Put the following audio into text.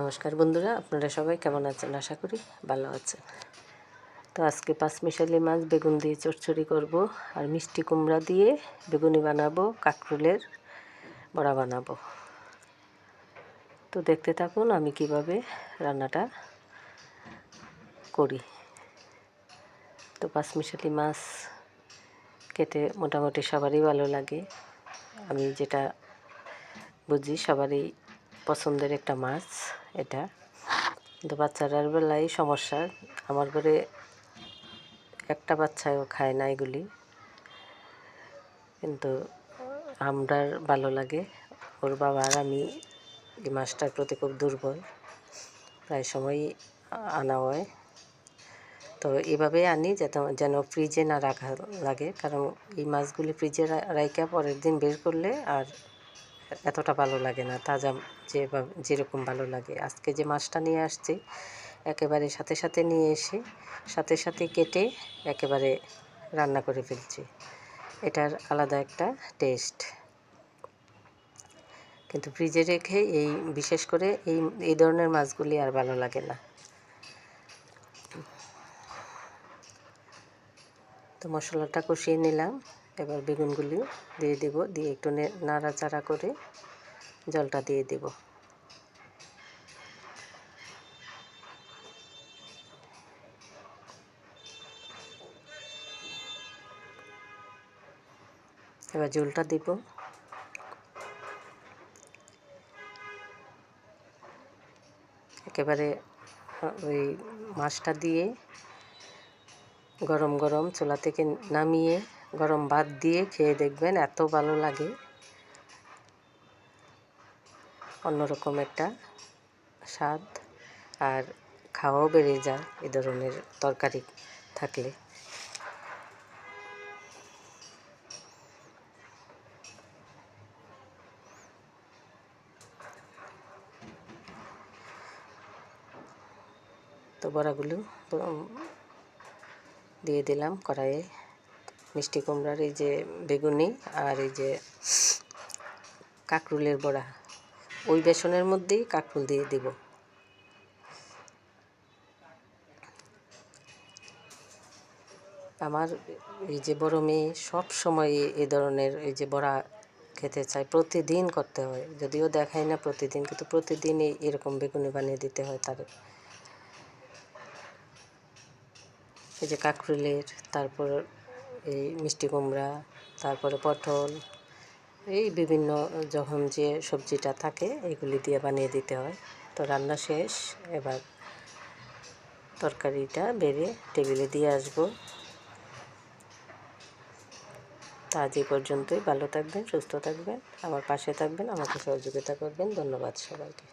নমস্কার বন্ধুরা, আপনারা সবাই কেমন আছেন? আশা করি ভালো আছেন। তো আজকে পাঁচমিশালি মাছ বেগুন দিয়ে চচ্চড়ি করব আর মিষ্টি কুমড়া দিয়ে বেগুনি বানাবো, কাঁকরুলের বড়া বানাবো। তো দেখতে থাকুন আমি কীভাবে রান্নাটা করি। তো পাঁচমিশালি মাছ খেতে মোটামুটি সবারই ভালো লাগে। আমি যেটা বুঝি সবারই পছন্দের একটা মাছ। এটা। কিন্তু বাচ্চারার বেলায় সমস্যা। আমার ঘরে একটা বাচ্চাও খায় না এগুলি। কিন্তু আমরার ভালো লাগে। ওর বাবা আর আমি এই মাছটার প্রতি খুব দুর্বল। প্রায় সময়ই আনা হয়। তো এভাবে আনি যাতে যেন ফ্রিজে না রাখা লাগে। কারণ এই মাছগুলি ফ্রিজে রাইকা পরের দিন বের করলে আর এতটা ভালো লাগে না, তাজা যেভাবে, যেরকম ভালো লাগে। আজকে যে মাছটা নিয়ে আসছি, একেবারে সাথে সাথে নিয়ে এসে, সাথে সাথে কেটে একেবারে রান্না করে ফেলছি। এটার আলাদা একটা টেস্ট কিন্তু ফ্রিজে রেখে এই, বিশেষ করে এই এই ধরনের মাছগুলি আর ভালো লাগে না। তো মশলাটা কষিয়ে নিলাম। এবার বেগুনগুলি দিয়ে দেব, দিয়ে একটু নাড়াচাড়া করে জলটা দিয়ে দেব। এবার জলটা দিব। একেবারে ওই মাছটা দিয়ে গরম গরম চুলা থেকে নামিয়ে গরম ভাত দিয়ে খেয়ে দেখবেন এত ভালো লাগে। অন্যরকম একটা স্বাদ। আর খাওয়াও বেড়ে যায় এ ধরনের তরকারি থাকলে। তো বড়াগুলো দিয়ে দিলাম কড়াইয়ে। মিষ্টি কুমড়ার এই যে বেগুনি আর এই যে কাকরুলের বড়া, ওই বেসনের মধ্যেই কাকরুল দিয়ে দিব। আমার এই যে বড় মেয়ে সব সময় ধরনের এই যে বড়া খেতে চায়, প্রতিদিন করতে হয়। যদিও দেখায় না প্রতিদিন, কিন্তু প্রতিদিনই এরকম বেগুনি বানিয়ে দিতে হয় তার এই যে কাকরুলের, তারপর এই মিষ্টি কুমড়া, তারপরে পটল, এই বিভিন্ন যখন যে সবজিটা থাকে এগুলি দিয়ে বানিয়ে দিতে হয়। তো রান্না শেষ, এবার তরকারিটা বেড়ে টেবিলে দিয়ে আসব। তা এই পর্যন্তই। ভালো থাকবেন, সুস্থ থাকবেন, আমার পাশে থাকবেন, আমাকে সহযোগিতা করবেন। ধন্যবাদ সবাইকে।